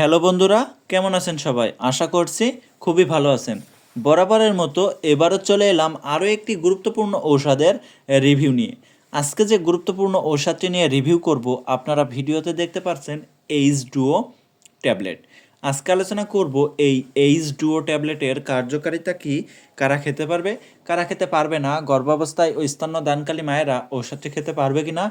Hello বন্ধুরা, কেমন আছেন সবাই? আশা করছি খুবই ভালো আছেন। বরাবরের মতো এবারও চলে এলাম আরও একটি গুরুত্বপূর্ণ ঔষধের রিভিউ নিয়ে। আজকে যে গুরুত্বপূর্ণ ঔষধটি নিয়ে রিভিউ করব, আপনারা ভিডিওতে দেখতে পাচ্ছেন এইচ ডুও ট্যাবলেট। আজকে আলোচনা করব এই এইচ ডুও ট্যাবলেটের কার্যকারিতা কি, কারা খেতে পারবে, কারা খেতে পারবে না, গর্ভাবস্থায় ও স্তন্য দানকালী মায়েরা ঔষধটি খেতে পারবে কি না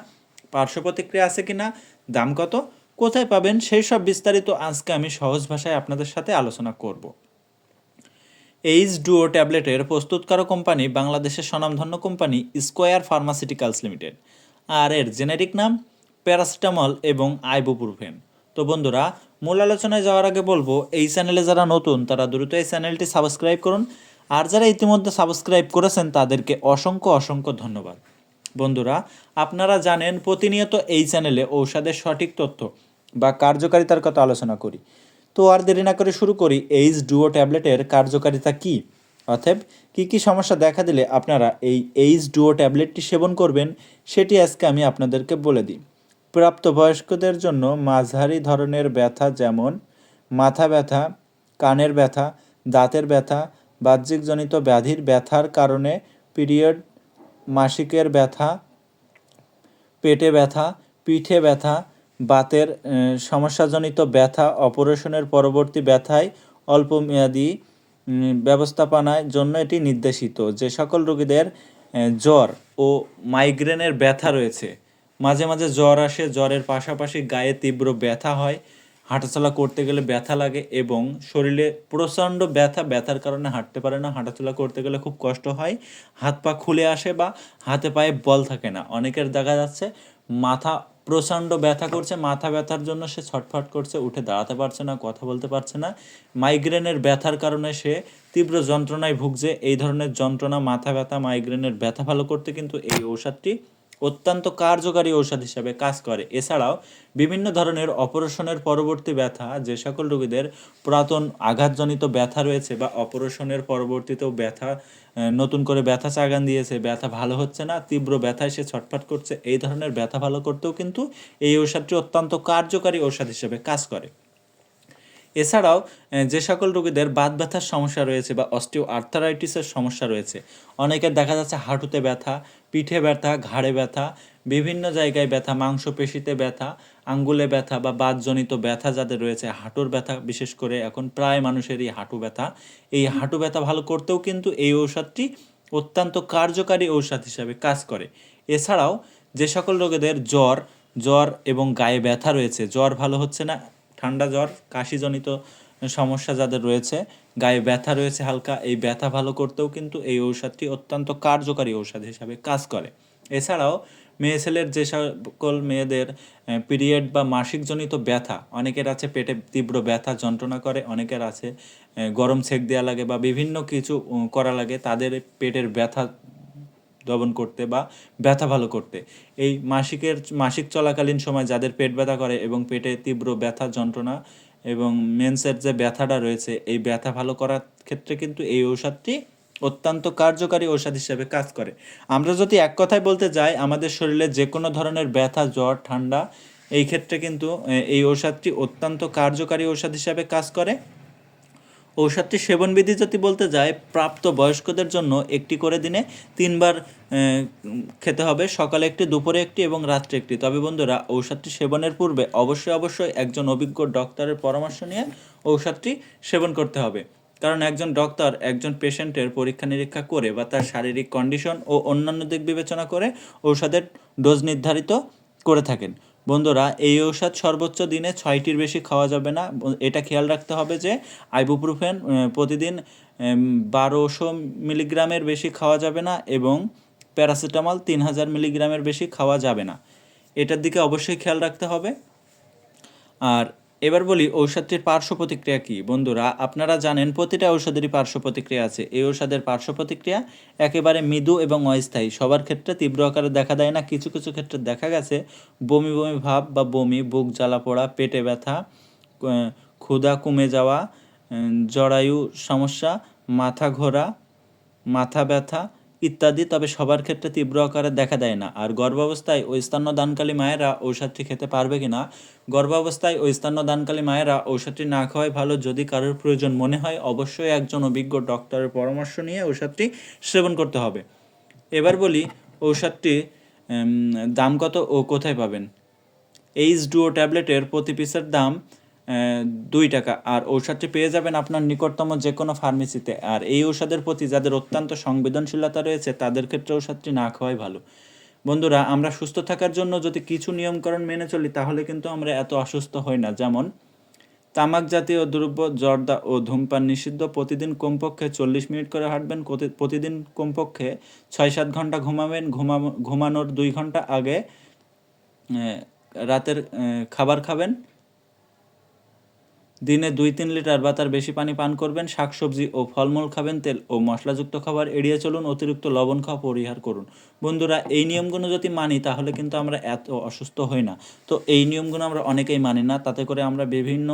পার্শ্ব প্রতিক্রিয়া আছে কি না দাম কত কোথায় পাবেন সেই সব বিস্তারিত আজকে আমি সহজ ভাষায় আপনাদের সাথে আলোচনা করব। এইচ ডুও ট্যাবলেটের প্রস্তুতকারক কোম্পানি বাংলাদেশের স্বনামধন্য কোম্পানি স্কোয়ার ফার্মাসিউটিক্যালস লিমিটেড আর এর জেনেরিক নাম প্যারাসিটামল এবং আইবুপ্রুফেন তো বন্ধুরা, মূল আলোচনায় যাওয়ার আগে বলব, এই চ্যানেলে যারা নতুন, তারা দ্রুত এই চ্যানেলটি সাবস্ক্রাইব করুন। আর যারা ইতিমধ্যে সাবস্ক্রাইব করেছেন, তাদেরকে অসংখ্য অসংখ্য ধন্যবাদ। বন্ধুরা, আপনারা জানেন, প্রতিনিয়ত এই চ্যানেলে ঔষধের সঠিক তথ্য বা কার্যকারিতার কথা আলোচনা করি। তো আর দেরি না করে শুরু করি এইচ ডুও ট্যাবলেটের কার্যকারিতা কি? অতএব, কী কী সমস্যা দেখা দিলে আপনারা এই এইচ ডুও ট্যাবলেটটি সেবন করবেন, সেটি আজকে আমি আপনাদেরকে বলে দিই। প্রাপ্তবয়স্কদের জন্য মাঝারি ধরনের ব্যথা যেমন মাথা ব্যথা, কানের ব্যথা, দাঁতের ব্যথা, বাহ্যিকজনিত ব্যাধির ব্যথার কারণে পিরিয়ড, মাসিকের ব্যথা, পেটে ব্যথা, পিঠে ব্যথা বাতের সমস্যাজনিত ব্যথা অপারেশনের পরবর্তী ব্যথায় অল্পমেয়াদী উম, ব্যবস্থাপনার জন্য এটি নির্দেশিত। যে সকল রোগীদের জ্বর ও মাইগ্রেনের ব্যথা রয়েছে মাঝে মাঝে জ্বর আসে জ্বরের পাশাপাশি গায়ে তীব্র ব্যথা হয় হাঁটাচলা করতে গেলে ব্যথা লাগে এবং শরীরে প্রচণ্ড ব্যথা ব্যথার কারণে হাঁটতে পারে না হাঁটাচলা করতে গেলে খুব কষ্ট হয় হাত পা খুলে আসে বা হাতে পায়ে বল থাকে না। অনেকের দেখা যাচ্ছে মাথা প্রচণ্ড ব্যথা করছে, মাথা ব্যথার জন্য সে ছটফট করছে, উঠে দাঁড়াতে পারছে না, কথা বলতে পারছে না। মাইগ্রেনের ব্যথার কারণে সে তীব্র যন্ত্রণায় ভুগছে। এই ধরনের যন্ত্রণা, মাথা ব্যথা, মাইগ্রেনের ব্যথা ভালো করতে কিন্তু এই ঔষধটি অত্যন্ত কার্যকারী ঔষধ হিসাবে কাজ করে। এছাড়াও বিভিন্ন ধরনের অপারেশনের পরবর্তী ব্যথা, যে সকল রোগীদের পুরাতন আঘাতজনিত ব্যথা রয়েছে বা অপারেশনের পরবর্তীতেও ব্যথা নতুন করে ব্যথা চাগান দিয়েছে, ব্যথা ভালো হচ্ছে না, তীব্র ব্যথায় সে ছটফট করছে, এই ধরনের ব্যথা ভালো করতেও কিন্তু এই ঔষধটি অত্যন্ত কার্যকারী ঔষধ হিসেবে কাজ করে। এছাড়াও যে সকল রোগীদের বাত ব্যথার সমস্যা রয়েছে বা অস্টিও আর্থারাইটিসের সমস্যা রয়েছে অনেকের দেখা যাচ্ছে হাঁটুতে ব্যথা পিঠে ব্যথা ঘাড়ে ব্যথা বিভিন্ন জায়গায় ব্যথা মাংসপেশিতে ব্যথা আঙ্গুলে ব্যথা বা বাতজনিত ব্যথা যাদের রয়েছে হাঁটুর ব্যথা বিশেষ করে এখন প্রায় মানুষেরই হাঁটু ব্যথা। এই হাঁটু ব্যথা ভালো করতেও কিন্তু এই ঔষধটি অত্যন্ত কার্যকারী ঔষধ হিসাবে কাজ করে। এছাড়াও যে সকল রোগীদের জ্বর জ্বর এবং গায়ে ব্যথা রয়েছে জ্বর ভালো হচ্ছে না ঠান্ডা জ্বর, কাশিজনিত সমস্যা যাদের রয়েছে, গায়ে ব্যথা রয়েছে হালকা, এই ব্যথা ভালো করতেও কিন্তু এই ঔষধটি অত্যন্ত কার্যকারী ঔষধ হিসাবে কাজ করে। এছাড়াও মেয়ে ছেলের যে সকল মেয়েদের পিরিয়ড বা মাসিকজনিত ব্যথা, অনেকের আছে পেটে তীব্র ব্যথা, যন্ত্রণা করে, অনেকের আছে গরম সেক দেওয়া লাগে বা বিভিন্ন কিছু করা লাগে, তাদের পেটের ব্যথা দমন করতে বা ব্যথা ভালো করতে। এই মাসিকের, মাসিক চলাকালীন সময় যাদের পেট ব্যথা করে এবং পেটে তীব্র ব্যথা যন্ত্রণা এবং মেন্সের যে ব্যথাটা রয়েছে, এই ব্যথা ভালো করার ক্ষেত্রে কিন্তু এই ঔষধটি অত্যন্ত কার্যকারী ঔষধ হিসেবে কাজ করে। আমরা যদি এক কথায় বলতে যাই, আমাদের শরীরে যে কোনো ধরনের ব্যথা, জ্বর, ঠান্ডা, এই ক্ষেত্রে কিন্তু এই ঔষধটি অত্যন্ত কার্যকারী ঔষধ হিসাবে কাজ করে। ঔষধটি সেবনবিধি যদি বলতে যায়, প্রাপ্ত বয়স্কদের জন্য একটি করে দিনে তিনবার খেতে হবে, সকালে একটি, দুপুরে একটি এবং রাত্রে একটি। তবে বন্ধুরা, ঔষধটি সেবনের পূর্বে অবশ্যই অবশ্যই একজন অভিজ্ঞ ডক্টরের পরামর্শ নিয়ে ঔষধটি সেবন করতে হবে। কারণ একজন ডক্টর একজন পেশেন্টের পরীক্ষা নিরীক্ষা করে বা তার শারীরিক কন্ডিশন ও অন্যান্য দিক বিবেচনা করে ঔষধের ডোজ নির্ধারিত করে থাকেন। বন্ধুরা, এই ঔষধ সর্বোচ্চ দিনে ছয়টির বেশি খাওয়া যাবে না। এটা খেয়াল রাখতে হবে যে, আইবুপ্রোফেন প্রতিদিন বারোশো মিলিগ্রামের বেশি খাওয়া যাবে না এবং প্যারাসিটামল তিন হাজার মিলিগ্রামের বেশি খাওয়া যাবে না। এটার দিকে অবশ্যই খেয়াল রাখতে হবে। আর এবার বলি, ঔষধটির পার্শ্ব প্রতিক্রিয়া কী? বন্ধুরা, আপনারা জানেন প্রতিটা ঔষধেরই পার্শ্ব প্রতিক্রিয়া আছে। এই ঔষধের পার্শ্ব প্রতিক্রিয়া একেবারে মৃদু এবং অস্থায়ী। সবার ক্ষেত্রে তীব্র আকারে দেখা দেয় না। কিছু কিছু ক্ষেত্রে দেখা গেছে, বমি বমি ভাব বা বমি, বুক জ্বালা পোড়া, পেটে ব্যথা ক্ষুধা কমে যাওয়া জরায়ু সমস্যা, মাথা ঘোরা, মাথা ব্যথা ইত্যাদি, তবে সবার ক্ষেত্রে তীব্র আকারে দেখা দেয় না। আর গর্ভাবস্থায় ও স্তন্যদানকালী মায়েরা ঔষধটি খেতে পারবে কিনা গর্ভাবস্থায় ও স্তন্যদানকালী মায়েরা ঔষধটি না খাওয়াই ভালো যদি কারোর প্রয়োজন মনে হয়, অবশ্যই একজন অভিজ্ঞ ডক্টরের পরামর্শ নিয়ে ঔষধটি সেবন করতে হবে। এবার বলি ঔষধটি দাম কত ও কোথায় পাবেন? এইচ ডুও ট্যাবলেটের প্রতি পিসের দাম দুই টাকা। আর ঔষধটি পেয়ে যাবেন আপনার নিকটতম যে কোনো ফার্মেসিতে। আর এই ঔষধের প্রতি যাদের অত্যন্ত সংবেদনশীলতা রয়েছে, তাদের ক্ষেত্রে ঔষধটি না খাওয়াই ভালো। বন্ধুরা, আমরা সুস্থ থাকার জন্য যদি কিছু নিয়মকানুন মেনে চলি, তাহলে কিন্তু আমরা এত অসুস্থ হই না। যেমন, তামাক জাতীয় দ্রব্য, জর্দা ও ধূমপান নিষিদ্ধ। প্রতিদিন কমপক্ষে চল্লিশ মিনিট করে হাঁটবেন। প্রতিদিন কমপক্ষে ছয় সাত ঘণ্টা ঘুমাবেন। ঘুমাবো ঘুমানোর দুই ঘণ্টা আগে রাতের খাবার খাবেন। দিনে দুই তিন লিটার বা তার বেশি পানি পান করবেন, শাকসবজি ও ফলমূল খাবেন, তেল ও মশলাযুক্ত খাবার এড়িয়ে চলুন, অতিরিক্ত লবণ খাওয়া পরিহার করুন। বন্ধুরা, এই নিয়মগুলো যদি মানি, তাহলে কিন্তু আমরা এত অসুস্থ হই না। তো এই নিয়মগুলো আমরা অনেকেই মানি না, তাতে করে আমরা বিভিন্ন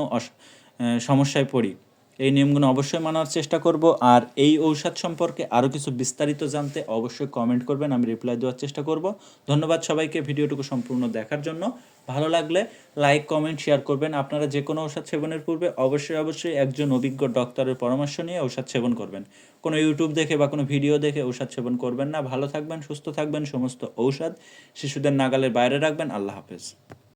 সমস্যায় পড়ি। এই নিয়মগুলো অবশ্যই মানার চেষ্টা করব। আর এই ঔষধ সম্পর্কে আরও কিছু বিস্তারিত জানতে অবশ্যই কমেন্ট করবেন, আমি রিপ্লাই দেওয়ার চেষ্টা করব। ধন্যবাদ সবাইকে ভিডিওটুকু সম্পূর্ণ দেখার জন্য। ভালো লাগলে লাইক কমেন্ট শেয়ার করবেন। আপনারা যে কোনো ঔষধ সেবনের পূর্বে অবশ্যই অবশ্যই একজন অভিজ্ঞ ডক্টরের পরামর্শ নিয়ে ঔষধ সেবন করবেন। কোনো ইউটিউব দেখে বা কোনো ভিডিও দেখে ঔষধ সেবন করবেন না। ভালো থাকবেন, সুস্থ থাকবেন, সমস্ত ঔষধ শিশুদের নাগালের বাইরে রাখবেন। আল্লাহ হাফেজ।